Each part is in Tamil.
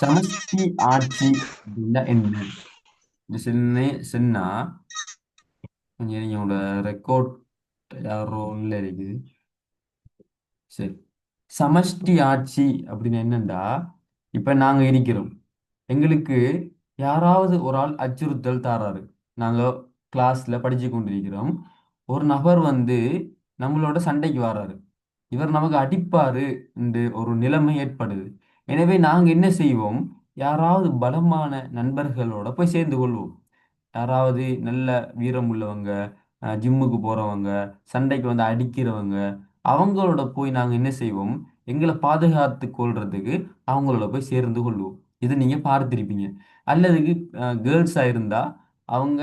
சமஷ்டி ஆட்சி அப்படின்னா என்ன? இது சின்ன சின்னா கொஞ்சம் நீங்களோட ரெக்கார்ட் யாரோ இல்ல இருக்குது. சரி. சமஷ்டி ஆட்சி அப்படின்னு என்னண்டா? இப்ப நாங்க இருக்கிறோம். எங்களுக்கு யாராவது ஒரு ஆள் அச்சுறுத்தல் தாராரு நாங்க கிளாஸ்ல படிச்சு கொண்டிருக்கிறோம். ஒரு நபர் வந்து நம்மளோட சண்டைக்கு வராரு. இவர் நமக்கு அடிப்பாரு என்று ஒரு நிலைமை ஏற்படுது. எனவே நாங்க என்ன செய்வோம்? யாராவது பலமான நண்பர்களோட போய் சேர்ந்து கொள்வோம். யாராவது நல்ல வீரம் உள்ளவங்க அஹ் ஜிம்முக்கு போறவங்க சண்டைக்கு வந்து அடிக்கிறவங்க அவங்களோட போய் நாங்க என்ன செய்வோம்? எங்களை பாதுகாத்து கொள்றதுக்கு அவங்களோட போய் சேர்ந்து கொள்வோம். இது நீங்க பார்த்திருப்பீங்க. அல்லது கேர்ள்ஸாக இருந்தால் அவங்க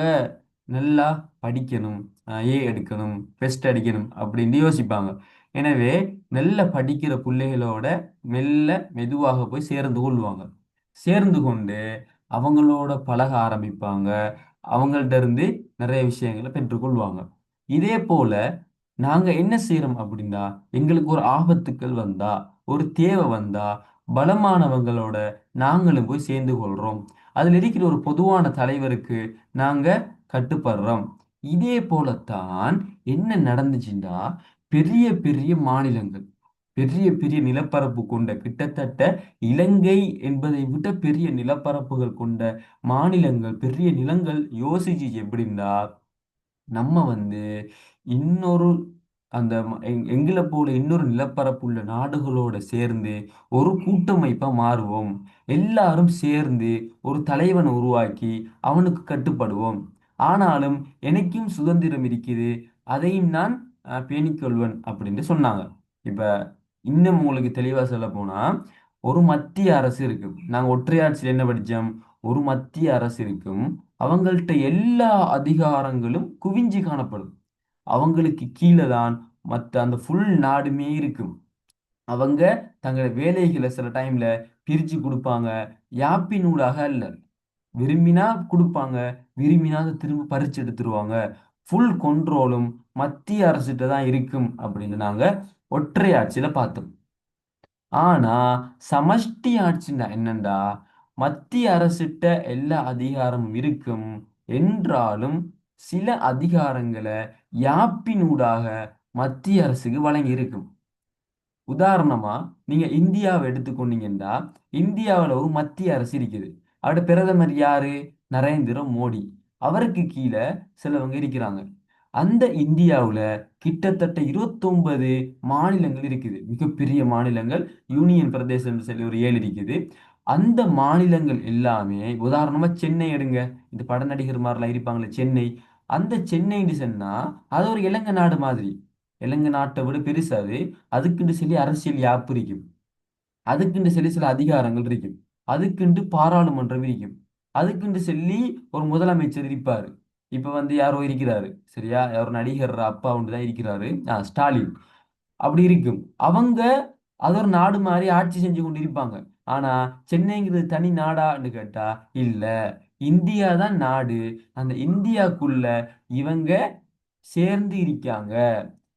நல்லா படிக்கணும் அஹ் ஏ எடுக்கணும் பெஸ்ட் அடிக்கணும் அப்படின்னு யோசிப்பாங்க. எனவே மெல்ல படிக்கிற பிள்ளைகளோட மெல்ல மெதுவாக போய் சேர்ந்து கொள்வாங்க. சேர்ந்து கொண்டு அவங்களோட பழக ஆரம்பிப்பாங்க. அவங்கள்ட்ட இருந்து நிறைய விஷயங்களை பெற்றுக்கொள்வாங்க இதே போல நாங்க என்ன செய்யறோம் அப்படின்னா எங்களுக்கு ஒரு ஆபத்துக்கள் வந்தா ஒரு தேவை வந்தா பலமானவங்களோட நாங்களும் போய் சேர்ந்து கொள்றோம். அதுல இருக்கிற ஒரு பொதுவான தலைவருக்கு நாங்க கட்டுப்படுறோம். இதே போலத்தான் என்ன நடந்துச்சுன்னா பெரிய பெரிய மாநிலங்கள் பெரிய பெரிய நிலப்பரப்பு கொண்ட கிட்டத்தட்ட இலங்கை என்பதை விட பெரிய நிலப்பரப்புகள் கொண்ட மாநிலங்கள் பெரிய நிலங்கள் யோசிச்சு எப்படின்னா நம்ம வந்து இன்னொரு அந்த எங்- எங்களை போல இன்னொரு நிலப்பரப்பு உள்ள நாடுகளோட சேர்ந்து ஒரு கூட்டமைப்பா மாறுவோம். எல்லாரும் சேர்ந்து ஒரு தலைவனை உருவாக்கி அவனுக்கு கட்டுப்படுவோம். ஆனாலும் எனக்கும் சுதந்திரம் இருக்குது. அதையும் நான் பேணிக்கொள்வன் அப்படின்னு சொன்னாங்க. இப்போ இன்னும் உங்களுக்கு தெளிவாக சொல்ல போனால் ஒரு மத்திய அரசு இருக்கு. நாங்கள் ஒற்றையாட்சியில் என்ன படித்தோம் ஒரு மத்திய அரசு இருக்கும். அவங்கள்ட்ட எல்லா அதிகாரங்களும் குவிஞ்சு காணப்படும். அவங்களுக்கு கீழே தான் மற்ற அந்த ஃபுல் நாடுமே இருக்கும். அவங்க தங்களோட வேலைகளை சில டைம்ல பிரிச்சு கொடுப்பாங்க. யாப்பினூடாக அல்ல. விரும்பினா கொடுப்பாங்க. விரும்பினா அதை திரும்ப பறிச்சு எடுத்துருவாங்க. ஃபுல் கொண்ட்ரோலும் மத்திய அரசுகிட்ட தான் இருக்கும் அப்படின்னு நாங்க ஒற்றை ஆட்சியில பார்த்தோம். ஆனா சமஷ்டி ஆட்சின்னா என்னண்டா? மத்திய அரசிட்ட எல்லா அதிகாரமும் இருக்கும் என்றாலும் சில அதிகாரங்களை யாப்பினூடாக மத்திய அரசுக்கு வழங்கி இருக்கும் உதாரணமா நீங்க இந்தியாவை எடுத்துக்கொண்டீங்கன்னா இந்தியாவில் ஒரு மத்திய அரசு இருக்குது. அவட பிரதமர் யாரு? நரேந்திர மோடி. அவருக்கு கீழே சிலவங்க இருக்கிறாங்க. அந்த இந்தியாவில் கிட்டத்தட்ட 29 மாநிலங்கள் இருக்குது. மிகப்பெரிய மாநிலங்கள் யூனியன் பிரதேசம் சொல்லி ஒரு ஏழு இருக்குது. அந்த மாநிலங்கள் எல்லாமே உதாரணமாக சென்னை எடுங்க. இந்த பட நடிகர் மாதிரிலாம் இருப்பாங்களே சென்னை. அந்த சென்னைன்னு சொன்னால் அது ஒரு இலங்கை நாடு மாதிரி. இலங்கை நாட்டை விட பெருசாது அதுக்குன்னு சொல்லி அரசியல் யாப்பு இருக்கும். அதுக்குன்னு சொல்லி சில அதிகாரங்கள் இருக்கும். அதுக்குண்டு பாராளுமன்றம் இருக்கும். அதுக்குன்னு சொல்லி ஒரு முதலமைச்சர் இருப்பாரு. இப்ப வந்து யாரோ இருக்கிறாரு. சரியா? யாரோ நடிகர் அப்பா ஒன்று தான் இருக்கிறாரு. ஸ்டாலின். அப்படி இருக்கும். அவங்க அது ஒரு நாடு மாதிரி ஆட்சி செஞ்சு கொண்டு இருப்பாங்க. ஆனா சென்னைங்கிறது தனி நாடான்னு கேட்டா இல்ல. இந்தியா தான் நாடு. அந்த இந்தியாக்குள்ள இவங்க சேர்ந்து இருக்காங்க.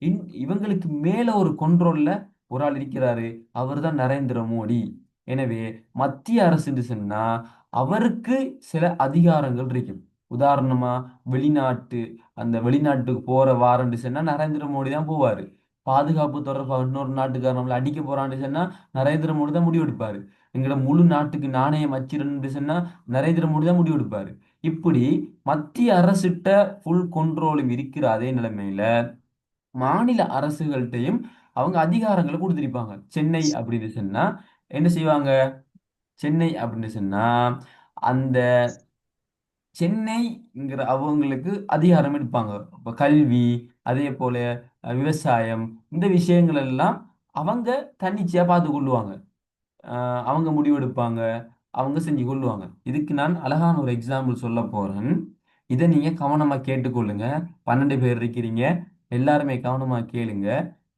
இன்- இவங்களுக்கு மேல ஒரு கொண்ட்ரோல்ல ஒரு ஆள் இருக்கிறாரு. அவர் தான் நரேந்திர மோடி. எனவே மத்திய அரசுன்னு சொன்னா அவருக்கு சில அதிகாரங்கள் இருக்கும். உதாரணமா வெளிநாட்டு அந்த வெளிநாட்டுக்கு போற வாரண்டு சொன்னா நரேந்திர மோடி தான் போவாரு. பாதுகாப்பு தொடர்பாக இன்னொரு நாட்டுக்காரன் நம்மள அடிக்க போறான்னு சொன்னா நரேந்திர மோடி தான் முடிவெடுப்பாரு எங்களோட முழு நாட்டுக்கு நாணயம் அச்சிடணும்னு சொன்னா நரேந்திர மோடி தான் முடிவெடுப்பாரு இப்படி மத்திய அரசிட்ட ஃபுல் கண்ட்ரோலும் இருக்கிற அதே நிலைமையில மாநில அரசுகள்கிட்டையும் அவங்க அதிகாரங்களை கொடுத்திருப்பாங்க. சென்னை அப்படின்னு சொன்னா என்ன செய்வாங்க? சென்னை அப்படின்னு சொன்னா அந்த சென்னைங்கிற அவங்களுக்கு அதிகாரம் எடுப்பாங்க. இப்போ கல்வி அதே போல விவசாயம் இந்த விஷயங்கள் எல்லாம் அவங்க தன்னிச்சையா பார்த்து கொள்ளுவாங்க. அவங்க முடிவெடுப்பாங்க அவங்க செஞ்சு கொள்ளுவாங்க. இதுக்கு நான் அழகான ஒரு எக்ஸாம்பிள் சொல்ல போறேன். இதை நீங்க கவனமா கேட்டுக்கொள்ளுங்க. பன்னெண்டு பேர் இருக்கிறீங்க. எல்லாருமே கவனமா கேளுங்க.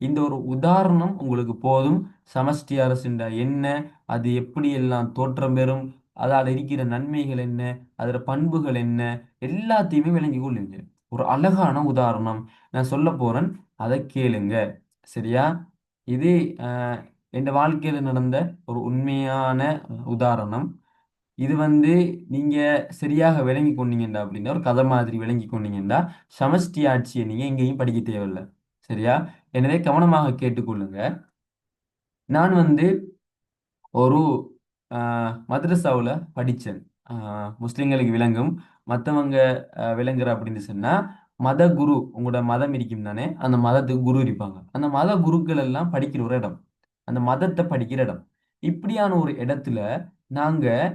இந்த ஒரு உதாரணம் உங்களுக்கு போதும். சமஷ்டி அரசுண்டா என்ன? அது எப்படி எல்லாம் தோற்றம் பெறும்? அதால இருக்கிற நன்மைகள் என்ன? அதோட பண்புகள் என்ன? எல்லாத்தையுமே விளங்கி கொள்ளுங்க. ஒரு அழகான உதாரணம். நான் சொல்ல போறேன். அதை கேளுங்க. சரியா? இது என் வாழ்க்கையில நடந்த ஒரு உண்மையான உதாரணம். இது வந்து நீங்க சரியாக விளங்கி கொண்டீங்கண்டா அப்படின்னா ஒரு கதை மாதிரி விளங்கி கொண்டீங்கண்டா சமஷ்டி ஆட்சியை நீங்க எங்கேயும் படிக்க தேவையில்லை. சரியா? என்னதை கவனமாக கேட்டுக்கொள்ளுங்க. நான் வந்து ஒரு மதரசாவில் படித்தேன் முஸ்லீம்களுக்கு விளங்கும். மற்றவங்க விளங்குற அப்படின்னு சொன்னால் மத குரு உங்களோட மதம் இருக்கும் தானே அந்த மதத்துக்கு குரு இருப்பாங்க. அந்த மத குருக்கள் எல்லாம் படிக்கிற ஒரு இடம். அந்த மதத்தை படிக்கிற இடம். இப்படியான ஒரு இடத்துல நாங்கள்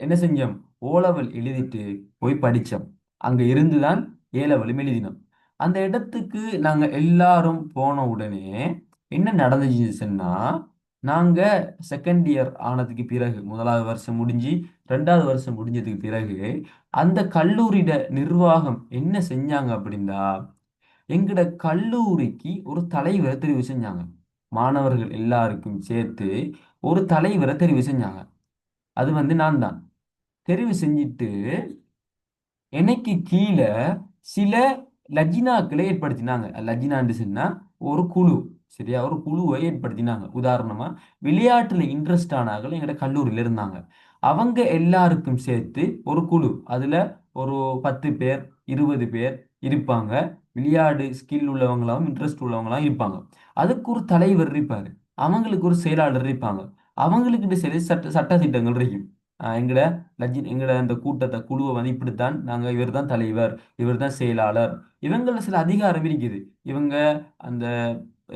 என்ன செஞ்சோம்? ஓலவல் எழுதிட்டு போய் படித்தோம் அங்கே இருந்து தான் ஏலவலும் எழுதினோம். அந்த இடத்துக்கு நாங்கள் எல்லாரும் போன உடனே என்ன நடந்துச்சுன்னா நாங்கள் செகண்ட் இயர் ஆனதுக்கு பிறகு முதலாவது வருஷம் முடிஞ்சு ரெண்டாவது வருஷம் முடிஞ்சதுக்கு பிறகு அந்த கல்லூரியிட நிர்வாகம் என்ன செஞ்சாங்க அப்படின்னா எங்கட கல்லூரிக்கு ஒரு தலைவரை தெரிவு செஞ்சாங்க. மாணவர்கள் எல்லாருக்கும் சேர்த்து ஒரு தலைவரை தெரிவு செஞ்சாங்க. அது வந்து நான் தான். தெரிவு செஞ்சுட்டு எனக்கு கீழே சில லஜினாக்களை ஏற்படுத்தினாங்க. லஜினான்னு சொன்னா ஒரு குழு சரியா? ஒரு குழுவை ஏற்படுத்தினாங்க. உதாரணமா விளையாட்டுல இன்ட்ரெஸ்ட் ஆனார்கள் எங்களோட கல்லூரியில இருந்தாங்க. அவங்க எல்லாருக்கும் சேர்த்து ஒரு குழு அதுல ஒரு பத்து பேர் இருபது பேர் இருப்பாங்க. விளையாடு ஸ்கில் உள்ளவங்களாவும் இன்ட்ரெஸ்ட் உள்ளவங்களாம் இருப்பாங்க. அதுக்கு ஒரு தலைவர் இருப்பாரு. அவங்களுக்கு ஒரு செயலாளர் இருப்பாங்க. அவங்களுக்கு சில சட்ட சட்ட திட்டங்கள் இருக்கும். எங்களோட லஜி எங்களோட அந்த கூட்டத்தை குழுவை வந்து இப்படித்தான் நாங்க இவர் தான் தலைவர் இவர் தான் செயலாளர். இவங்கள சில அதிகாரம் இருக்குது. இவங்க அந்த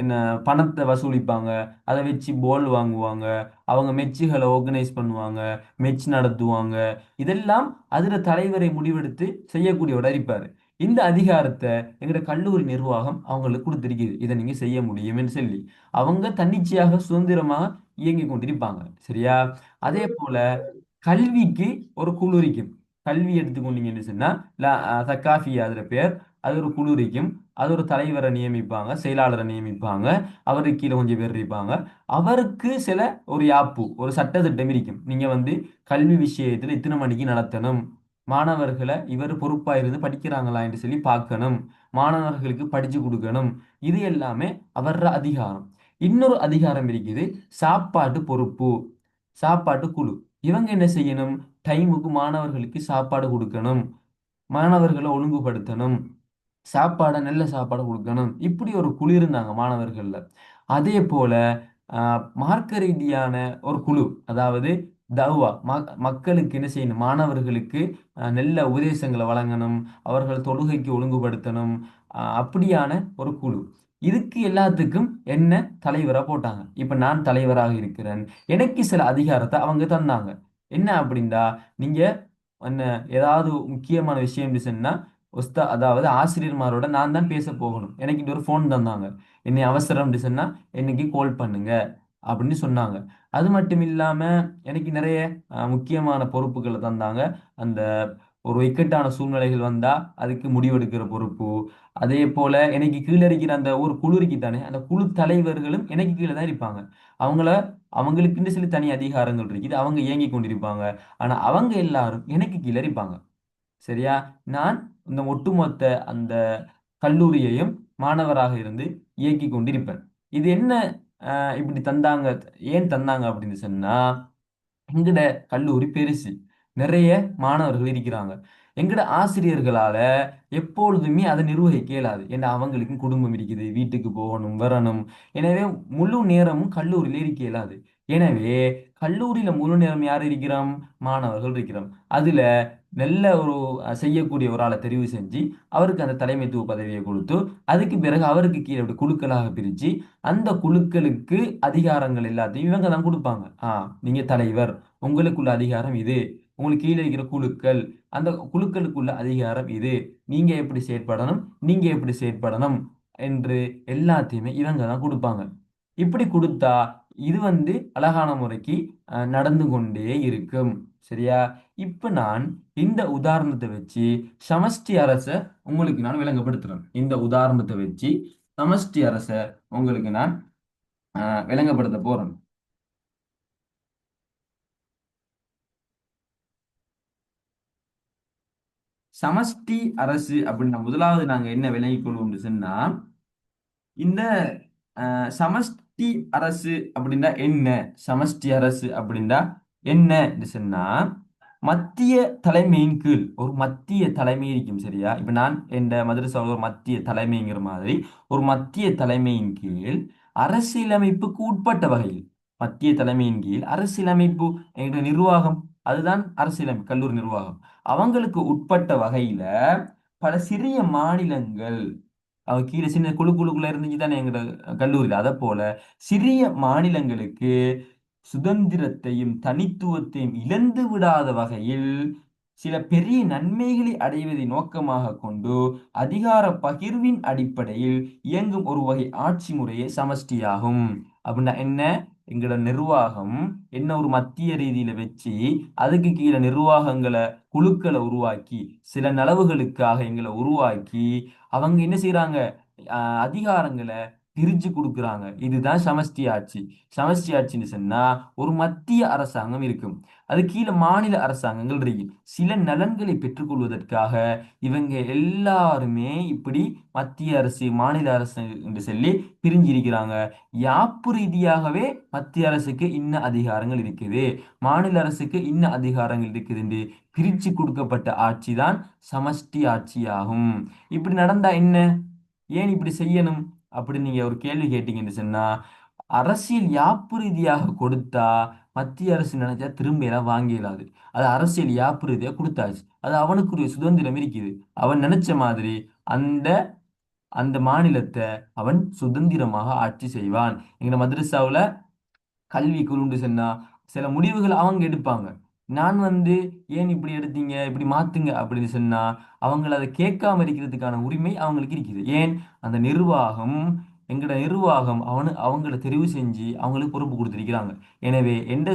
என்ன பணத்தை வசூலிப்பாங்க அதை வச்சு போல் வாங்குவாங்க அவங்க மெச்சுகளை ஆர்கனைஸ் பண்ணுவாங்க மெச் நடத்துவாங்க. இதெல்லாம் அதில் தலைவரை முடிவெடுத்து செய்யக்கூடியவர் இருப்பார். இந்த அதிகாரத்தை எங்களோட கல்லூரி நிர்வாகம் அவங்களுக்கு கொடுத்துருக்குது. இதை நீங்கள் செய்ய முடியும்னு சொல்லி அவங்க தன்னிச்சையாக சுதந்திரமாக இயங்கி கொண்டிருப்பாங்க. சரியா? அதே போல கல்விக்கு ஒரு குளிரிக்கும். கல்வி கல்வி எடுத்துக்கொண்டீங்கன்னு சொன்னா தக்காஃபி அதுல பேர் அது ஒரு குளிரிக்கும். அது ஒரு தலைவரை நியமிப்பாங்க செயலாளரை நியமிப்பாங்க அவருக்கு கீழே கொஞ்சம் பேர் இருப்பாங்க. அவருக்கு சில ஒரு யாப்பு ஒரு சட்டத்திட்டம் இருக்கும். நீங்க வந்து கல்வி விஷயத்துல இத்தனை மணிக்கு நடத்தணும். மாணவர்களை இவர் பொறுப்பா இருந்து படிக்கிறாங்களா என்று சொல்லி பார்க்கணும். மாணவர்களுக்கு படிச்சு கொடுக்கணும். இது எல்லாமே அவர அதிகாரம். இன்னொரு அதிகாரம் இருக்குது சாப்பாட்டு பொறுப்பு. சாப்பாட்டு குழு. இவங்க என்ன செய்யணும்? டைமுக்கு மாணவர்களுக்கு சாப்பாடு கொடுக்கணும். மாணவர்களை ஒழுங்குபடுத்தணும். சாப்பாடை நல்ல சாப்பாடு கொடுக்கணும். இப்படி ஒரு குழு இருந்தாங்க மாணவர்களில். அதே போல மார்க்க ரீதியான ஒரு குழு அதாவது தவா மக்களுக்கு என்ன செய்யணும்? மாணவர்களுக்கு நல்ல உபதேசங்களை வழங்கணும். அவர்கள் தொழுகைக்கு ஒழுங்குபடுத்தணும். அப்படியான ஒரு குழு. இதுக்கு எல்லாத்துக்கும் என்ன தலைவராக போட்டாங்க. இப்போ நான் தலைவராக இருக்கிறேன். எனக்கு சில அதிகாரத்தை அவங்க தந்தாங்க. என்ன அப்படின்னா நீங்க என்ன ஏதாவது முக்கியமான விஷயம் சொன்னா உஸ்தா அதாவது ஆசிரியர்மாரோட நான் தான் பேச போகணும். எனக்கு ஒரு ஃபோன் தந்தாங்க. என்னை அவசரம் சொன்னா என்னைக்கு கால் பண்ணுங்க அப்படின்னு சொன்னாங்க. அது மட்டும் இல்லாம எனக்கு நிறைய முக்கியமான பொறுப்புகளை தந்தாங்க. அந்த ஒரு இக்கட்டான சூழ்நிலைகள் வந்தா அதுக்கு முடிவெடுக்கிற பொறுப்பு. அதே போல எனக்கு கீழே இருக்கிற அந்த ஒரு குழு தானே அந்த குழு தலைவர்களும் எனக்கு கீழே தான் இருப்பாங்க. அவங்கள அவங்களுக்குன்னு சில தனி அதிகாரங்கள் இருக்குது அவங்க இயங்கி கொண்டிருப்பாங்க. ஆனா அவங்க எல்லாரும் எனக்கு கீழே இருப்பாங்க சரியா? நான் இந்த ஒட்டுமொத்த அந்த கல்லூரியையும் மாணவராக இருந்து இயக்கி கொண்டிருப்பேன். இது என்ன இப்படி தந்தாங்க ஏன் தந்தாங்க அப்படின்னு சொன்னா எங்கட கல்லூரி பெருசு. நிறைய மாணவர்கள் இருக்கிறாங்க. எங்கட ஆசிரியர்களால எப்பொழுதுமே அதை நிர்வகிக்க இயலாது. ஏன்னா அவங்களுக்கும் குடும்பம் இருக்குது வீட்டுக்கு போகணும் வரணும். எனவே முழு நேரமும் கல்லூரியில் இருக்க இயலாது. எனவே கல்லூரியில முழு நேரம் யார் இருக்கிறோம்? மாணவர்கள் இருக்கிறோம் அதுல நல்ல ஒரு செய்யக்கூடிய ஒரு ஆளை தெரிவு செஞ்சு அவருக்கு அந்த தலைமைத்துவ பதவியை கொடுத்து அதுக்கு பிறகு அவருக்கு கீழே குழுக்களாக பிரிச்சு அந்த குழுக்களுக்கு அதிகாரங்கள் எல்லாத்தையும் இவங்க தான் கொடுப்பாங்க. ஆஹ் நீங்க தலைவர். உங்களுக்குள்ள அதிகாரம் இது. உங்களுக்கு கீழே இருக்கிற குழுக்கள் அந்த குழுக்களுக்குள்ள அதிகாரம் இது. நீங்க எப்படி செயற்படணும்? நீங்க எப்படி செயற்படணும்? என்று எல்லாத்தையுமே இவங்க தான் கொடுப்பாங்க. இப்படி கொடுத்தா இது வந்து அழகான முறைக்கு நடந்து கொண்டே இருக்கும். சரியா? இப்ப நான் இந்த உதாரணத்தை வச்சு சமஷ்டி அரச உங்களுக்கு நான் விளங்கப்படுத்துறேன். இந்த உதாரணத்தை வச்சு சமஷ்டி அரச உங்களுக்கு நான் விளங்கப்படுத்த போறேன். சமஷ்டி அரசு அப்படின்னா முதலாவது நாங்க என்ன விளங்கிக் கொள்வோம் சொன்னா இந்த சமஷ்டி அரசு அப்படின்னா என்ன? சமஷ்டி அரசு அப்படின்னா என்ன சொன்னா மத்திய தலைமையின் கீழ் ஒரு மத்திய தலைமை இருக்கும் சரியா? இப்ப நான் எந்த மதுரை ஒரு மத்திய தலைமைங்கிற மாதிரி ஒரு மத்திய தலைமையின் கீழ் அரசியலமைப்புக்கு உட்பட்ட வகையில் மத்திய தலைமையின் கீழ் அரசியலமைப்பு என்கிற நிர்வாகம் அதுதான் அரசியலமை கல்லூரி நிர்வாகம். அவங்களுக்கு உட்பட்ட வகையில பல சிறிய மாநிலங்கள் அவ கீழே சின்ன குழு குழுக்குள்ள இருந்துச்சு தானே எங்களோட கல்லூரியில். அதை போல சிறிய மாநிலங்களுக்கு சுதந்திரத்தையும் தனித்துவத்தையும் இழந்து விடாத வகையில் சில பெரிய நன்மைகளை அடைவதை நோக்கமாக கொண்டு அதிகார பகிர்வின் அடிப்படையில் இயங்கும் ஒரு வகை ஆட்சி முறையே சமஷ்டியாகும். அப்படின்னா என்ன? எங்களோட நிர்வாகம் என்ன ஒரு மத்திய ரீதியில வச்சு அதுக்கு கீழே நிர்வாகங்களை குழுக்களை உருவாக்கி சில நலவுகளுக்காக எங்களை உருவாக்கி அவங்க என்ன செய்யறாங்க அதிகாரங்களை பிரிச்சு கொடுக்குறாங்க. இதுதான் சமஷ்டி ஆட்சி. சமஷ்டி ஆட்சின்னு சொன்னா ஒரு மத்திய அரசாங்கம் இருக்கும். அது கீழே மாநில அரசாங்கங்கள் இருக்கு. சில நலன்களை பெற்றுக்கொள்வதற்காக இவங்க எல்லாருமே இப்படி மத்திய அரசு மாநில அரசு என்று சொல்லி பிரிஞ்சிருக்கிறாங்க. யாப்பு ரீதியாகவே மத்திய அரசுக்கு இன்ன அதிகாரங்கள் இருக்குது. மாநில அரசுக்கு இன்ன அதிகாரங்கள் இருக்குது என்று பிரிச்சு கொடுக்கப்பட்ட ஆட்சி தான் சமஷ்டி ஆட்சியாகும். இப்படி நடந்தா என்ன? ஏன் இப்படி செய்யணும்? அப்படி நீங்க ஒரு கேள்வி கேட்டீங்கன்னு சொன்னா அரசியல் யாப்பு ரீதியாக கொடுத்தா மத்திய அரசு நினைச்சா திரும்ப எல்லாம் வாங்கிடாது அது அரசியல் யாப்பு ரீதியாக கொடுத்தாச்சு. அது அவனுக்குரிய சுதந்திரம் இருக்குது. அவன் நினைச்ச மாதிரி அந்த அந்த மாநிலத்தை அவன் சுதந்திரமாக ஆட்சி செய்வான். எங்க மதரசாவில் கல்வி குழுண்டு சொன்னா சில முடிவுகள் அவங்க எடுப்பாங்க. நான் வந்து ஏன் இப்படி எடுத்தீங்க? இப்படி மாத்துங்க அப்படின்னு சொன்னா அவங்கள அதை கேட்காம இருக்கிறதுக்கான உரிமை அவங்களுக்கு இருக்குது. ஏன்? அந்த நிர்வாகம் எங்களோட நிர்வாகம் அவனு அவங்கள தெரிவு செஞ்சு அவங்களுக்கு பொறுப்பு கொடுத்துருக்கிறாங்க. எனவே எந்த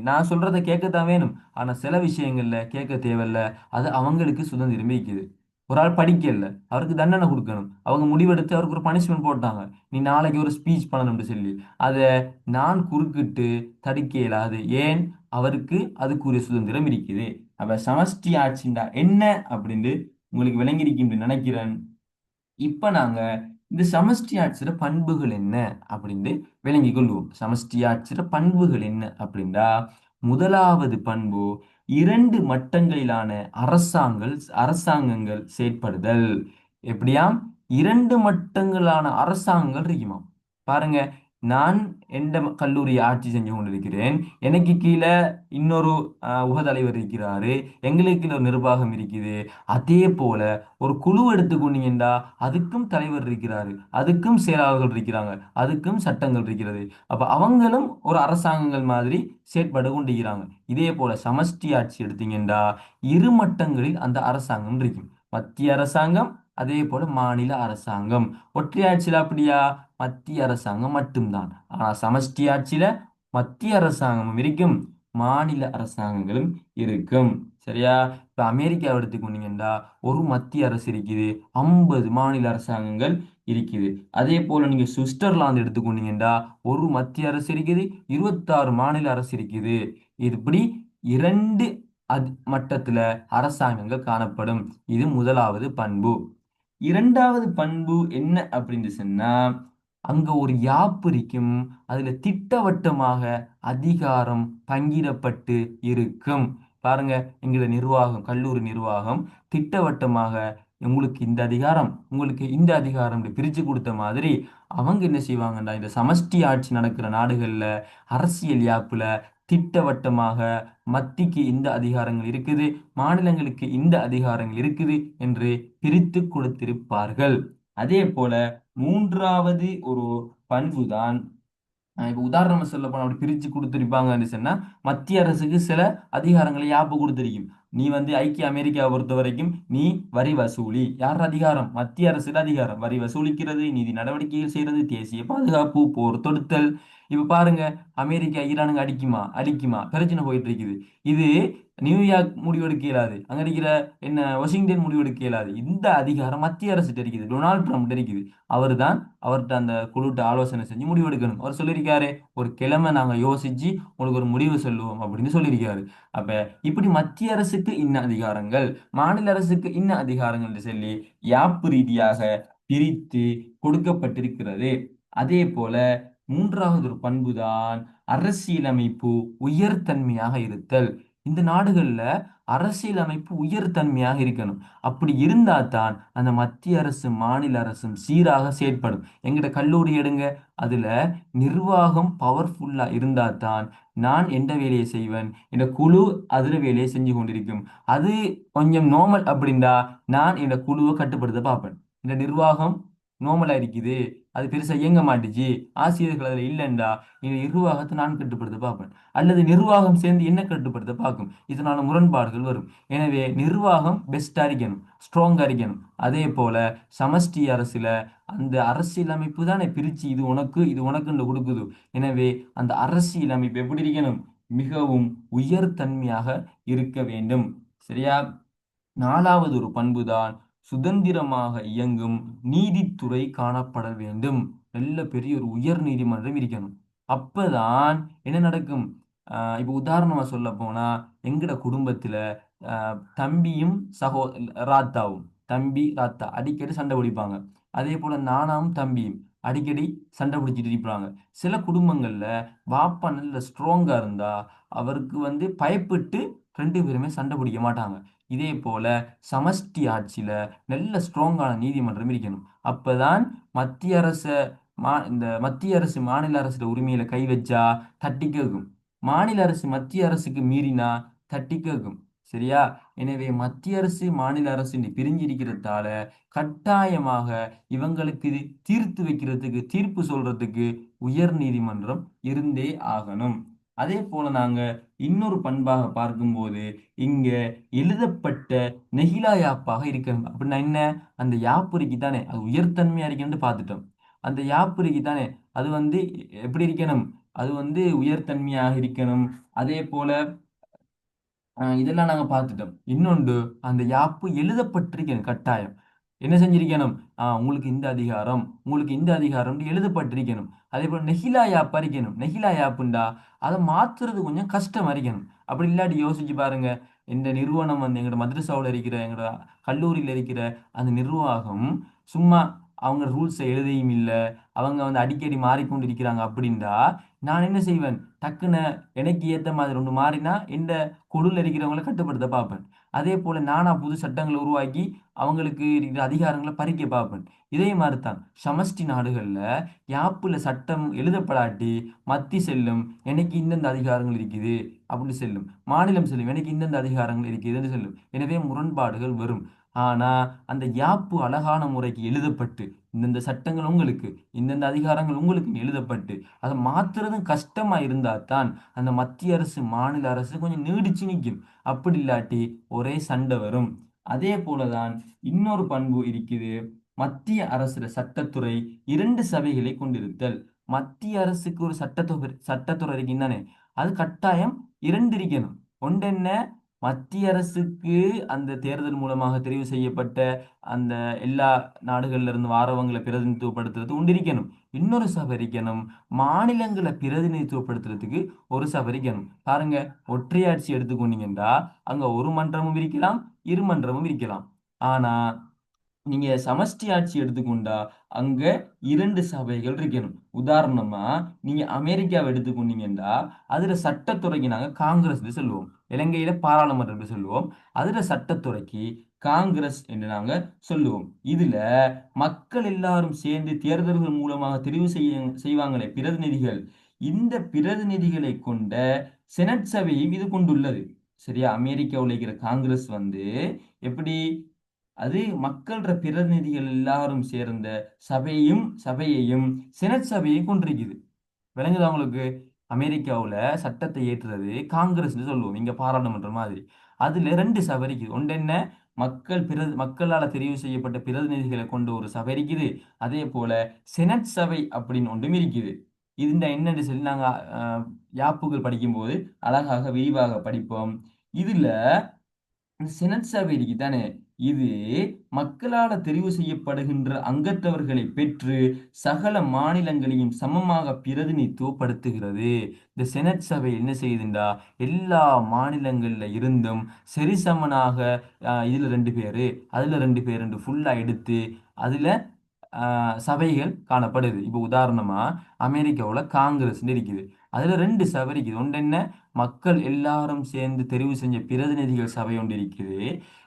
நான் சொல்றதை கேட்கத்தான் வேணும். ஆனா சில விஷயங்கள்ல கேட்க தேவையில்ல. அது அவங்களுக்கு சுதந்திரமே இருக்குது. ஒரு ஆள் படிக்கல அவருக்கு தண்டனை கொடுக்கணும். அவங்க முடிவெடுத்து அவருக்கு ஒரு பனிஷ்மெண்ட் போட்டாங்க. நீ நாளைக்கு ஒரு ஸ்பீச் பண்ணணும்னு சொல்லி. அதை நான் குறுக்கிட்டு தடுக்க இயலாது. ஏன்? அவருக்கு அதுக்குரிய சுதந்திரம் இருக்குது. அப்ப சமஷ்டி ஆட்சிண்டா என்ன? அப்படின்னு உங்களுக்கு விளங்கியிருக்கின்ற நினைக்கிறேன். இப்ப நாங்க இந்த சமஷ்டி ஆட்சியோட பண்புகள் என்ன? அப்படின்னு விளங்கி கொள்வோம். சமஷ்டி ஆட்சியோட பண்புகள் என்ன? அப்படின்னா முதலாவது பண்பு இரண்டு மட்டங்களிலான அரசாங்கள் அரசாங்கங்கள் செயற்படுதல். எப்படியாம்? இரண்டு மட்டங்களான அரசாங்கங்கள் இருக்குமாம். பாருங்க நான் எந்த கல்லூரியை ஆட்சி செஞ்சு கொண்டிருக்கிறேன் எனக்கு கீழே இன்னொரு உபதலைவர் இருக்கிறாரு எங்களுக்கு கீழே ஒரு நிர்வாகம் இருக்குது. அதே போல ஒரு குழு எடுத்துக்கொண்டீங்கன்னா அதுக்கும் தலைவர் இருக்கிறாரு அதுக்கும் செயலாளர்கள் இருக்கிறாங்க அதுக்கும் சட்டங்கள் இருக்கிறது. அப்போ அவங்களும் ஒரு அரசாங்கங்கள் மாதிரி செயற்பட கொண்டிருக்கிறாங்க. இதே போல சமஷ்டி ஆட்சி எடுத்தீங்கன்னா இரு மட்டங்களில் அந்த அரசாங்கம் இருக்கும். மத்திய அரசாங்கம் அதே போல மாநில அரசாங்கம். ஒற்றையாட்சியில் அப்படியா? மத்திய அரசாங்கம் மட்டும்தான். ஆனால் சமஷ்டி ஆட்சியில மத்திய அரசாங்கமும் இருக்கும். மாநில அரசாங்கங்களும் இருக்கும். சரியா? இப்ப அமெரிக்கா எடுத்துக்கொண்டீங்கன்னா ஒரு மத்திய அரசு இருக்குது. ஐம்பது மாநில அரசாங்கங்கள் இருக்குது. அதே போல நீங்க சுவிட்சர்லாந்து எடுத்துக்கொண்டீங்கன்னா ஒரு மத்திய அரசு இருக்குது இருபத்தாறு மாநில அரசு இருக்குது. இப்படி இரண்டு அது மட்டத்துல அரசாங்கங்கள் காணப்படும். இது முதலாவது பண்பு. இரண்டாவது பண்பு என்ன அப்படின்னு சொன்னா அங்க ஒரு யாப்பிரிக்கும் அதுல திட்டவட்டமாக அதிகாரம் பங்கிடப்பட்டு இருக்கும். பாருங்க எங்களோட நிர்வாகம் கல்லூரி நிர்வாகம் திட்டவட்டமாக உங்களுக்கு இந்த அதிகாரம் உங்களுக்கு இந்த அதிகாரம் பிரிச்சு கொடுத்த மாதிரி அவங்க என்ன செய்வாங்கன்னா இந்த சமஷ்டி ஆட்சி நடக்கிற நாடுகளில் அரசியல் யாப்பில் திட்டவட்டமாக மத்திக்கு இந்த அதிகாரங்கள் இருக்குது மாநிலங்களுக்கு இந்த அதிகாரங்கள் இருக்குது என்று பிரித்து கொடுத்திருப்பார்கள். அதே போல மூன்றாவது ஒரு பண்பு தான் இப்போ உதாரணமா சொல்ல போனா அப்படி பிரிச்சு கொடுத்துருப்பாங்கன்னு சொன்னா மத்திய அரசுக்கு சில அதிகாரங்களை யாப்பு கொடுத்திருக்கும். நீ வந்து ஐக்கிய அமெரிக்காவை பொறுத்த வரைக்கும் நீ வரி வசூலி. யார் அதிகாரம்? மத்திய அரசு அதிகாரம். வரி வசூலிக்கிறது நிதி நடவடிக்கைகள் செய்யறது தேசிய பாதுகாப்பு போர் தொடுத்தல் இப்ப பாருங்க அமெரிக்கா ஈரானுங்க அடிக்குமா? அடிக்குமா? பிரச்சனை போயிட்டு இருக்குது இது நியூயார்க் முடிவெடுக்க இயலாது அங்க இருக்கிற என்ன வாஷிங்டன் முடிவெடுக்க இயலாது இந்த அதிகாரம் மத்திய அரசு இருக்குது. டொனால்ட் ட்ரம்ப் இருக்குது. அவர் தான் அவர்கிட்ட அந்த குழுட்ட ஆலோசனை செஞ்சு முடிவெடுக்கணும். அவர் சொல்லியிருக்காரு ஒரு கிழமை நாங்க யோசிச்சு உங்களுக்கு ஒரு முடிவு சொல்லுவோம் அப்படின்னு சொல்லியிருக்காரு. அப்ப இப்படி மத்திய அரசுக்கு இன்ன அதிகாரங்கள் மாநில அரசுக்கு இன்ன அதிகாரங்கள் சொல்லி யாப்பு ரீதியாக பிரித்து கொடுக்கப்பட்டிருக்கிறது. அதே போல மூன்றாவது ஒரு பண்புதான் அரசியலமைப்பு உயர்தன்மையாக இருத்தல். இந்த நாடுகளில் அரசியலமைப்பு உயர்தன்மையாக இருக்கணும். அப்படி இருந்தால் தான் அந்த மத்திய அரசு மாநில அரசும் சீராக செயற்படும். எங்கிட்ட கல்லூரி எடுங்க. அதில் நிர்வாகம் பவர்ஃபுல்லாக இருந்தால் தான் நான் எந்த வேலையை செய்வேன்? இந்த குழு அதிர வேலையை செஞ்சு கொண்டிருக்கும். அது கொஞ்சம் நார்மல் அப்படின்னா நான் இந்த குழுவை கட்டுப்படுத்த பார்ப்பேன். இந்த நிர்வாகம் நோமலாக இருக்குது. அது பெருசா இயங்க மாட்டுச்சு. ஆசிரியர்கள் அதுல இல்லைண்டா. இந்த நிர்வாகத்தை நான் கட்டுப்படுத்த பார்ப்பேன். அல்லது நிர்வாகம் சேர்ந்து என்ன கட்டுப்படுத்த பார்க்கும்? இதனால முரண்பாடுகள் வரும். எனவே நிர்வாகம் பெஸ்ட் இருக்கணும். ஸ்ட்ராங்கா இருக்கணும். அதே போல சமஷ்டி அரசுல அந்த அரசியலமைப்பு தானே பிரிச்சு இது உனக்கு இது உனக்குன்னு கொடுக்குது. எனவே அந்த அரசியலமைப்பு எப்படி இருக்கணும்? மிகவும் உயர்தன்மையாக இருக்க வேண்டும். சரியா? நாலாவது ஒரு பண்புதான் சுதந்திரமாக இயங்கும் நீதித்துறை காணப்பட வேண்டும். நல்ல பெரிய ஒரு உயர் நீதிமன்றம் இருக்கணும். அப்பதான் என்ன நடக்கும்? இப்போ உதாரணமாக சொல்ல போனால் எங்கட குடும்பத்தில் தம்பியும் சகோ ராத்தாவும். தம்பி ராத்தா அடிக்கடி சண்டை பிடிப்பாங்க. அதே போல் நானாவும் தம்பியும் அடிக்கடி சண்டை பிடிச்சிட்டு இருப்பாங்க. சில குடும்பங்களில் பாப்பா நல்ல ஸ்ட்ராங்காக இருந்தால் அவருக்கு வந்து பயப்பட்டு ரெண்டு பேருமே சண்டை பிடிக்க மாட்டாங்க. இதே போல சமஷ்டி ஆட்சியில நல்ல ஸ்ட்ராங்கான நீதிமன்றம் இருக்கணும். அப்பதான் மத்திய அரச மா இந்த மத்திய அரசு மாநில அரசு உரிமையில கை வச்சா தட்டி கேட்கும் மாநில அரசு மத்திய அரசுக்கு மீறினா தட்டி கேட்கும் சரியா? எனவே மத்திய அரசு மாநில அரசு பிரிஞ்சிருக்கிறதால கட்டாயமாக இவங்களுக்கு இது தீர்த்து வைக்கிறதுக்கு தீர்ப்பு சொல்றதுக்கு உயர் நீதிமன்றம் இருந்தே ஆகணும். அதே போல நாங்க இன்னொரு பண்பாக பார்க்கும்போது இங்க எழுதப்பட்ட நெகிலா யாப்பாக இருக்கணும் அப்படின்னா என்ன? அந்த யாப்புரிக்கு தானே அது உயர்தன்மையா இருக்கணும்னு பார்த்துட்டோம். அந்த யாப்புரிக்கு தானே அது வந்து எப்படி இருக்கணும்? அது வந்து உயர்தன்மையாக இருக்கணும். அதே போல இதெல்லாம் நாங்க பார்த்துட்டோம். இன்னொன்று அந்த யாப்பு எழுதப்பட்டிருக்கணும் கட்டாயம். என்ன செஞ்சிருக்கணும்? ஆ உங்களுக்கு இந்த அதிகாரம் உங்களுக்கு இந்த அதிகாரம் எழுதப்பட்டிருக்கணும். அதே போல் நெகிலா ஆப் அறிக்கணும் நெகிலா ஆப்புண்டா அதை மாற்றுறது கொஞ்சம் கஷ்டம் அறிக்கணும் அப்படி இல்லாட்டி யோசிச்சு பாருங்க. இந்த நிறுவனம் வந்து எங்களோட மദ്രസാவில் இருக்கிற எங்களோட கல்லூரியில் இருக்கிற அந்த நிர்வாகம் சும்மா அவங்க ரூல்ஸை எழுதியும் இல்லை. அவங்க வந்து அடிக்கடி மாறிக்கொண்டு இருக்கிறாங்க அப்படின்றா நான் என்ன செய்வேன்? டக்குன்னு எனக்கு ஏற்ற மாதிரி ஒன்று மாறினா இந்த குழுல இருக்கிறவங்களை கட்டுப்படுத்த பார்ப்பேன். அதே போல நானா புது சட்டங்களை உருவாக்கி அவங்களுக்கு இருக்கிற அதிகாரங்களை பறிக்க பார்ப்பேன். இதே மாதிரி தான் சமஷ்டி நாடுகளில் யாப்பில் சட்டம் எழுதப்படாட்டி மத்தி செல்லும் எனக்கு இந்தந்த அதிகாரங்கள் இருக்குது அப்படின்னு செல்லும். மாநிலம் செல்லும் எனக்கு இந்தந்த அதிகாரங்கள் இருக்குதுன்னு செல்லும். எனவே முரண்பாடுகள் வரும். ஆனா அந்த யாப்பு அழகான முறைக்கு எழுதப்பட்டு இந்தந்த சட்டங்கள் உங்களுக்கு இந்தந்த அதிகாரங்கள் உங்களுக்கு எழுதப்பட்டு அதை மாத்துறதும் கஷ்டமா இருந்தால் தான் அந்த மத்திய அரசு மாநில அரசு கொஞ்சம் நீடிச்சு நிற்கும் அப்படி இல்லாட்டி ஒரே சண்டை வரும். அதே போல தான் இன்னொரு பண்பு இருக்குது மத்திய அரசு சட்டத்துறை இரண்டு சபைகளை கொண்டிருத்தல். மத்திய அரசுக்கு ஒரு சட்டத்துறை சட்டத்துறை இருக்குன்னு அது கட்டாயம் இரண்டு இருக்கணும் ஒன்று என்ன மத்திய அரசுக்கு அந்த தேர்தல் மூலமாக தெரிவு செய்யப்பட்ட அந்த எல்லா நாடுகள்ல இருந்து வாரவங்களை பிரதிநிதித்துவப்படுத்துறது உண்டிருக்கணும் இன்னொரு சபை இருக்கணும். மாநிலங்களை பிரதிநிதித்துவப்படுத்துறதுக்கு ஒரு சபை இருக்கணும். பாருங்க ஒற்றையாட்சி எடுத்துக்கொண்டீங்கன்னா அங்க ஒரு மன்றமும் இருக்கலாம் இரு மன்றமும் இருக்கலாம். ஆனா நீங்க சமஷ்டி ஆட்சி எடுத்துக்கொண்டா அங்க இரண்டு சபைகள் இருக்கணும். உதாரணமா நீங்க அமெரிக்காவை எடுத்துக்கொண்டீங்கன்னா அதுல சட்டத்துறைக்கு நாங்க காங்கிரஸ் சொல்லுவோம். இலங்கையில பாராளுமன்றம் சொல்லுவோம். அதுல சட்டத்துறைக்கு காங்கிரஸ் என்று நாங்க சொல்லுவோம். இதுல மக்கள் எல்லாரும் சேர்ந்து தேர்தல்கள் மூலமாக தெரிவு செய்ய செய்வாங்களே பிரதிநிதிகள். இந்த பிரதிநிதிகளை கொண்ட செனட் சபையும் இது கொண்டுள்ளது. சரியா? அமெரிக்காவில் இருக்கிற காங்கிரஸ் வந்து எப்படி அது மக்கள்ற பிரதிநிதிகள் எல்லாரும் சேர்ந்த சபையும் சபையையும் செனட் சபையையும் கொண்டிருக்குது விளங்குது அவங்களுக்கு அமெரிக்காவில் சட்டத்தை ஏற்றுறது காங்கிரஸ்னு சொல்லுவோம். இங்கே பாராளுமன்றம் மாதிரி. அதில் ரெண்டு சபை இருக்குது. ஒன்று என்ன? மக்கள் பிர மக்களால் தெரிவு செய்யப்பட்ட பிரதிநிதிகளை கொண்ட ஒரு சபை இருக்குது. அதே போல செனட் சபை அப்படின்னு ஒன்றும் இருக்குது. இதுண்ட என்னன்னு சொல்லி நாங்கள் யாப்புகள் படிக்கும்போது அழகாக விரிவாக படிப்போம். இதில் செனட் சபை இருக்குது தானே இது மக்களால் தெரிவு செய்யப்படுகின்ற அங்கத்தவர்களை பெற்று சகல மாநிலங்களையும் சமமாக பிரதிநிதித்துவப்படுத்துகிறது. இந்த செனட் சபை என்ன செய்யுதுண்டா எல்லா மாநிலங்களில் இருந்தும் சரிசமனாக இதில் ரெண்டு பேர் அதில் ரெண்டு பேர் ரெண்டு ஃபுல்லாக எடுத்து அதில் சபைகள் காணப்படுது. இப்போ உதாரணமாக அமெரிக்காவில் காங்கிரஸ் இருக்குது அதில் ரெண்டு சபை இருக்குது. ஒன்று என்ன? மக்கள் எல்லாரும் சேர்ந்து தெரிவு செஞ்ச பிரதிநிதிகள் சபை ஒன்று இருக்குது.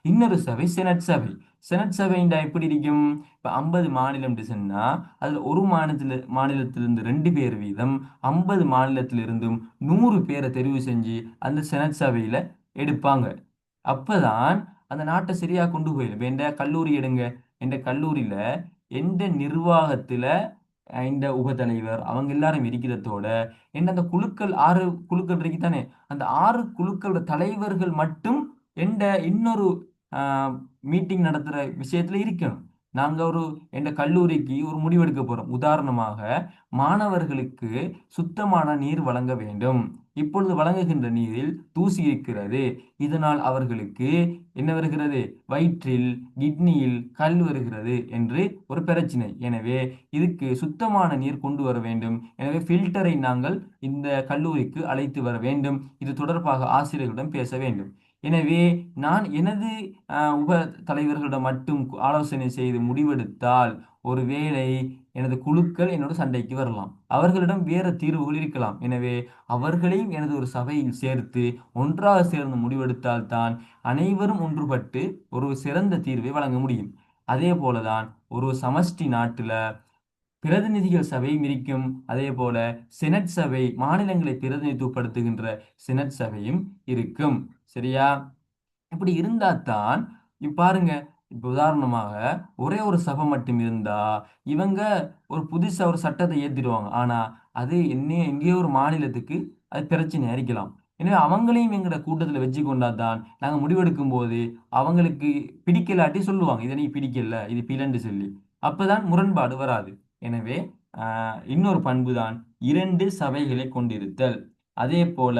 இன்னொரு சபை செனட் சபை. செனட் சபைண்டா எப்படி இருக்கும்? இப்போ ஐம்பது மாநிலம் சொன்னால் அதில் ஒரு மாநிலத்தில் மாநிலத்திலிருந்து ரெண்டு பேர் வீதம் ஐம்பது மாநிலத்திலிருந்தும் நூறு பேரை தெரிவு செஞ்சு அந்த செனட் சபையில் எடுப்பாங்க. அப்போதான் அந்த நாட்டை சரியாக கொண்டு போயிடும். இப்போ எந்த கல்லூரி எடுங்க. எந்த கல்லூரியில் எந்த நிர்வாகத்தில் இந்த உபத்தலைவர் அவங்க எல்லாரும் இருக்கிறதோட என்ன அந்த குழுக்கள் ஆறு குழுக்கள் இருக்குதானே? அந்த ஆறு குழுக்களோட தலைவர்கள் மட்டும் எந்த இன்னொரு மீட்டிங் நடத்துகிற விஷயத்தில் இருக்கணும். நாங்கள் ஒரு எந்த கல்லூரிக்கு ஒரு முடிவெடுக்க போகிறோம் உதாரணமாக மாணவர்களுக்கு சுத்தமான நீர் வழங்க வேண்டும். இப்பொழுது வழங்குகின்ற நீரில் தூசி இருக்கிறது. இதனால் அவர்களுக்கு என்ன வருகிறது? வயிற்றில் கிட்னியில் கல் வருகிறது என்று ஒரு பிரச்சனை. எனவே இதுக்கு சுத்தமான நீர் கொண்டு வர வேண்டும். எனவே ஃபில்டரை நாங்கள் இந்த கல்லூரிக்கு அழைத்து வர வேண்டும். இது தொடர்பாக ஆசிரியர்களிடம் பேச வேண்டும். எனவே நான் எனது உப தலைவர்களிடம் மட்டும் ஆலோசனை செய்து முடிவெடுத்தால் ஒருவேளை எனது குழுக்கள் என்னோட சண்டைக்கு வரலாம். அவர்களிடம் வேறு தீர்வுகள் இருக்கலாம். எனவே அவர்களையும் எனது ஒரு சபையில் சேர்த்து ஒன்றாக சேர்ந்து முடிவெடுத்தால் தான் அனைவரும் ஒன்றுபட்டு ஒரு சிறந்த தீர்வை வழங்க முடியும். அதே போலதான் ஒரு சமஷ்டி நாட்டில் பிரதிநிதிகள் சபையும் இருக்கும். அதே போல செனட் சபை மாநிலங்களை பிரதிநிதித்துவப்படுத்துகின்ற செனட் சபையும் இருக்கும். சரியா? இப்படி இருந்தா தான் இப்ப பாருங்க இப்ப உதாரணமாக ஒரே ஒரு சபை மட்டும் இருந்தா இவங்க ஒரு புதுசா ஒரு சட்டத்தை ஏத்திடுவாங்க. ஆனா அது என்ன எங்கேயோ ஒரு மாநிலத்துக்கு அது பிரச்சனை இருக்கலாம் எனவே அவங்களையும் எங்கட கூட்டத்தில் வச்சு கொண்டா தான் நாங்கள் முடிவெடுக்கும் போது அவங்களுக்கு பிடிக்கலாட்டி சொல்லுவாங்க. இதை நீ பிடிக்கல இது பிளண்டு சொல்லி. அப்பதான் முரண்பாடு வராது. எனவே ஆஹ், இன்னொரு பண்பு தான் இரண்டு சபைகளை கொண்டிருத்தல். அதே போல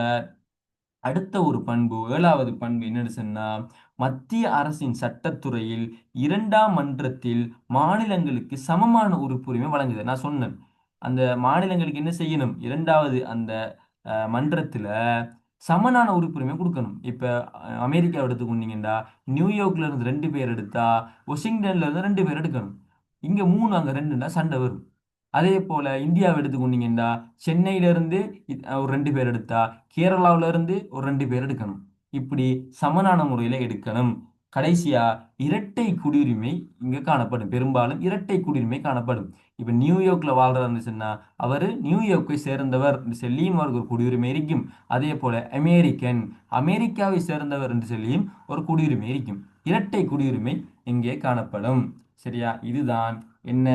அடுத்த ஒரு பண்பு ஏழாவது பண்பு என்னன்னு சொன்னா மத்திய அரசின் சட்டத்துறையில் இரண்டாம் மன்றத்தில் மாநிலங்களுக்கு சமமான உறுப்புரிமை வழங்குது நான் சொன்னேன். அந்த மாநிலங்களுக்கு என்ன செய்யணும்? இரண்டாவது அந்த மன்றத்தில் மன்றத்துல சமனான உறுப்புரிமை கொடுக்கணும். இப்போ அஹ், அமெரிக்கா எடுத்துக்கொண்டீங்கன்னா நியூயார்க்ல இருந்து ரெண்டு பேர் எடுத்தா வாஷிங்டன்ல இருந்து ரெண்டு பேர் எடுக்கணும். இங்க மூணு அங்க ரெண்டுன்னா சண்டை வரும். அதே போல இந்தியாவை எடுத்துக்கொண்டீங்கன்னா சென்னையில இருந்து ஒரு ரெண்டு பேர் எடுத்தா கேரளாவில இருந்து ஒரு ரெண்டு பேர் எடுக்கணும். இப்படி சமனான முறையில எடுக்கணும். கடைசியா இரட்டை குடியுரிமை இங்க காணப்படும். பெரும்பாலும் இரட்டை குடியுரிமை காணப்படும். இப்ப நியூயார்க்ல வாழ்றதா இருந்துச்சுன்னா அவர் நியூயார்க்கை சேர்ந்தவர் என்று சொல்லியும் அவருக்கு ஒரு குடியுரிமை இருக்கும். அதே போல அமெரிக்கன் அமெரிக்காவை சேர்ந்தவர் என்று சொல்லியும் ஒரு குடியுரிமை இருக்கும். இரட்டை குடியுரிமை இங்கே காணப்படும். சரியா? இதுதான் என்ன?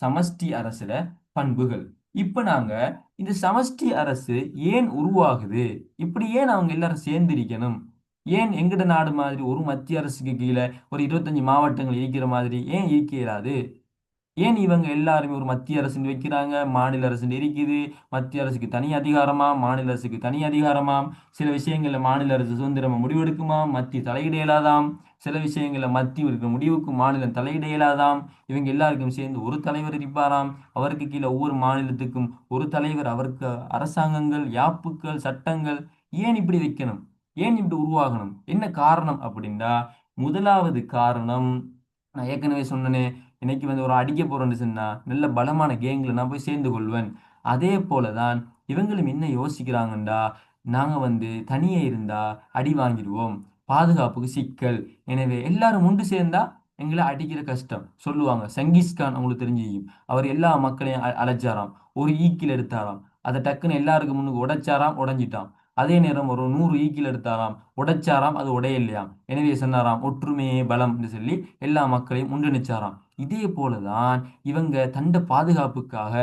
சமஷ்டி அரசுல பண்புகள். இப்ப நாங்க இந்த சமஷ்டி அரசு ஏன் உருவாகுது? இப்படி ஏன் அவங்க எல்லாரும் சேர்ந்திருக்கணும்? ஏன் எங்கட நாடு மாதிரி ஒரு மத்திய அரசுக்கு கீழே ஒரு இருபத்தஞ்சு மாவட்டங்கள் இருக்கிற மாதிரி ஏன் இருக்க இயலாது ஏன் இவங்க எல்லாருமே ஒரு மத்திய அரசுன்னு வைக்கிறாங்க? மாநில அரசுன்னு இருக்குது. மத்திய அரசுக்கு தனி அதிகாரமா? மாநில அரசுக்கு தனி அதிகாரமாம். சில விஷயங்கள்ல மாநில அரசு சுதந்திரமா முடிவெடுக்குமா மத்திய தலையிட இயலாதாம்? சில விஷயங்களை மத்திய இருக்கிற முடிவுக்கு மாநிலம் தலையிடையிலாதாம். இவங்க எல்லாருக்கும் சேர்ந்து ஒரு தலைவர் இருப்பாராம். அவருக்கு கீழே ஒவ்வொரு மாநிலத்துக்கும் ஒரு தலைவர் அவருக்கு அரசாங்கங்கள் யாப்புக்கள் சட்டங்கள் ஏன் இப்படி வைக்கணும்? ஏன் இப்படி உருவாகணும்? என்ன காரணம் அப்படின்னா முதலாவது காரணம் நான் ஏற்கனவே சொன்னனே இன்னைக்கு வந்து ஒரு அடிக்க போறேன்னு சொன்னா நல்ல பலமான கேங்கில் நான் போய் சேர்ந்து கொள்வேன். அதே போலதான் இவங்களும் என்ன யோசிக்கிறாங்கண்டா நாங்கள் வந்து தனியே இருந்தா அடி வாங்கிடுவோம். பாதுகாப்புக்கு சிக்கல். எனவே எல்லாரும் ஒன்று சேர்ந்தா எங்களை அடிக்கிற கஷ்டம். சொல்லுவாங்க சங்கீஸ்கான் அவங்களுக்கு தெரிஞ்சியும். அவர் எல்லா மக்களையும் அழைச்சாராம். ஒரு ஈக்கில் எடுத்தாராம். அதை டக்குன்னு எல்லாருக்கும் முன்னுக்கு உடைச்சாராம் உடைஞ்சிட்டான் அதே நேரம் ஒரு நூறு ஈக்கில் எடுத்தாராம். உடைச்சாராம் அது உடையலையாம். எனவே சொன்னாராம் ஒற்றுமையே பலம் என்று சொல்லி எல்லா மக்களையும் ஒன்றிணைச்சாராம். இதே போலதான் இவங்க தண்ட பாதுகாப்புக்காக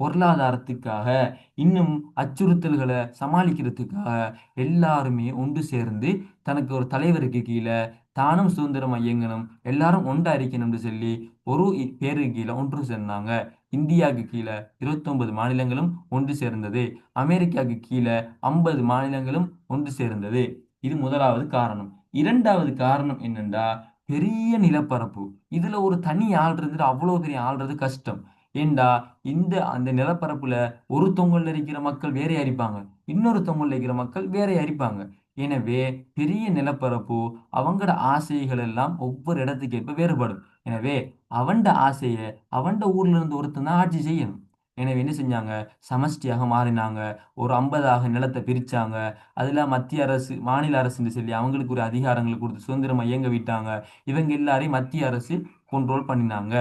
பொருளாதாரத்துக்காக இன்னும் அச்சுறுத்தல்களை சமாளிக்கிறதுக்காக எல்லாருமே ஒன்று சேர்ந்து தனக்கு ஒரு தலைவருக்கு கீழே தானும் சுதந்திரம் இயங்கணும் எல்லாரும் ஒன்றா இருக்கணும்னு சொல்லி ஒரு பேருக்கு கீழே ஒன்று சேர்ந்தாங்க. இந்தியாவுக்கு கீழே 29 மாநிலங்களும் ஒன்று சேர்ந்தது. அமெரிக்காவுக்கு கீழே ஐம்பது மாநிலங்களும் ஒன்று சேர்ந்தது. இது முதலாவது காரணம். இரண்டாவது காரணம் என்னென்றா பெரிய நிலப்பரப்பு. இதுல ஒரு தனி ஆள்றதுன்னு அவ்வளோ பெரிய ஆள்றது கஷ்டம். ஏண்டா இந்த அந்த நிலப்பரப்புல ஒரு தொங்கல்ல இருக்கிற மக்கள் வேற அரிப்பாங்க இன்னொரு தொங்கல்ல இருக்கிற மக்கள் வேற அரிப்பாங்க எனவே பெரிய நிலப்பரப்பு அவங்களோட ஆசைகள் எல்லாம் ஒவ்வொரு இடத்துக்கு ஏற்ப வேறுபடும். எனவே அவன்ட ஆசையை அவன்ட ஊர்ல இருந்து ஒருத்தன் தான் ஆட்சி செய்யணும். எனவே என்ன செஞ்சாங்க? சமஷ்டியாக மாறினாங்க. ஒரு ஐம்பதாக நிலத்தை பிரித்தாங்க அதில் மத்திய அரசு மாநில அரசுன்னு சொல்லி அவங்களுக்கு ஒரு அதிகாரங்களை கொடுத்து சுதந்திரமாக இயங்க விட்டாங்க. இவங்க எல்லாரையும் மத்திய அரசு கண்ட்ரோல் பண்ணினாங்க.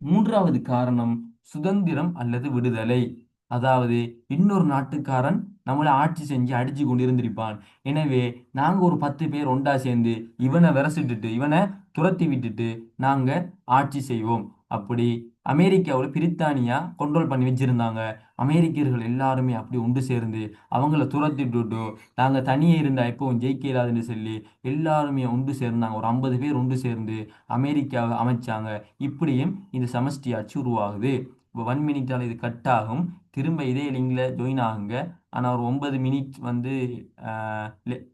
மூன்றாவது காரணம் சுதந்திரம் அல்லது விடுதலை. அதாவது இன்னொரு நாட்டுக்காரன் நம்மளை ஆட்சி செஞ்சு அடிச்சு கொண்டு இருந்திருப்பான் எனவே நாங்கள் ஒரு பத்து பேர் ஒன்றா சேர்ந்து இவனை விரசிட்டுட்டு இவனை துரத்தி விட்டுட்டு நாங்கள் ஆட்சி செய்வோம். அப்படி அமெரிக்காவில் பிரித்தானியா கண்ட்ரோல் பண்ணி வச்சுருந்தாங்க. அமெரிக்கர்கள் எல்லாருமே அப்படி ஒன்று சேர்ந்து அவங்கள துரத்தி நாங்கள் தனியே இருந்தால் எப்பவும் ஜெயிக்க இல்லாதுன்னு சொல்லி எல்லாருமே ஒன்று சேர்ந்தாங்க. ஒரு ஐம்பது பேர் ஒன்று சேர்ந்து அமெரிக்காவை அமைச்சாங்க. இப்படியும் இந்த சமஷ்டி ஆட்சி உருவாகுது. இப்போ ஒன் மினிட்டால் இது கட் ஆகும். திரும்ப இதே லிங்கில் ஜாயின் ஆகுங்க. ஆனால் ஒரு ஒன்பது மினிட் வந்து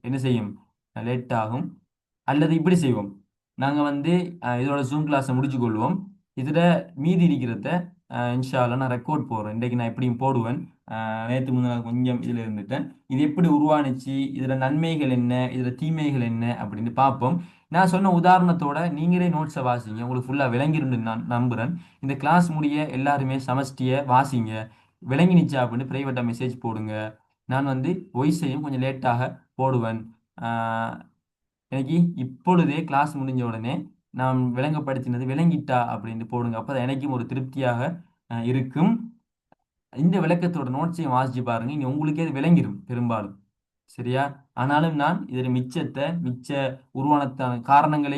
என்ன செய்யும்? லேட் ஆகும். அல்லது இப்படி செய்வோம். நாங்கள் வந்து இதோட ஜூம் கிளாஸை முடிச்சு கொள்வோம் இதில் மீதி இருக்கிறத இன்ஷாவில் நான் ரெக்கார்ட் போடுறேன். இன்றைக்கு நான் எப்படியும் போடுவேன். நேற்று முந்தின கொஞ்சம் இதில் இருந்துட்டேன். இது எப்படி உருவானுச்சு? இதில் நன்மைகள் என்ன? இதில் தீமைகள் என்ன? அப்படின்னு பார்ப்போம். நான் சொன்ன உதாரணத்தோட நீங்களே நோட்ஸை வாசிங்க. உங்களுக்கு ஃபுல்லாக விளங்கிருந்து நான் நம்புகிறேன் இந்த கிளாஸ் முடிய எல்லாருமே சமஷ்டியை வாசிங்க. விளங்கினுச்சா அப்படின்னு ப்ரைவேட்டாக மெசேஜ் போடுங்க. நான் வந்து ஒய்ஸையும் கொஞ்சம் லேட்டாக போடுவேன். எனக்கு இப்பொழுதே கிளாஸ் முடிஞ்ச உடனே நான் விளங்கப்படுத்தினது விளங்கிட்டா அப்படின்னு போடுங்க. அப்போ எனக்கும் ஒரு திருப்தியாக இருக்கும். இந்த விளக்கத்தோட நோட்ஸையும் வாசிச்சு பாருங்க. இனி உங்களுக்கே அது விளங்கிடும் பெரும்பாலும். சரியா? ஆனாலும் நான் இதில் மிச்சத்தை மிச்ச உருவானத்தான காரணங்களை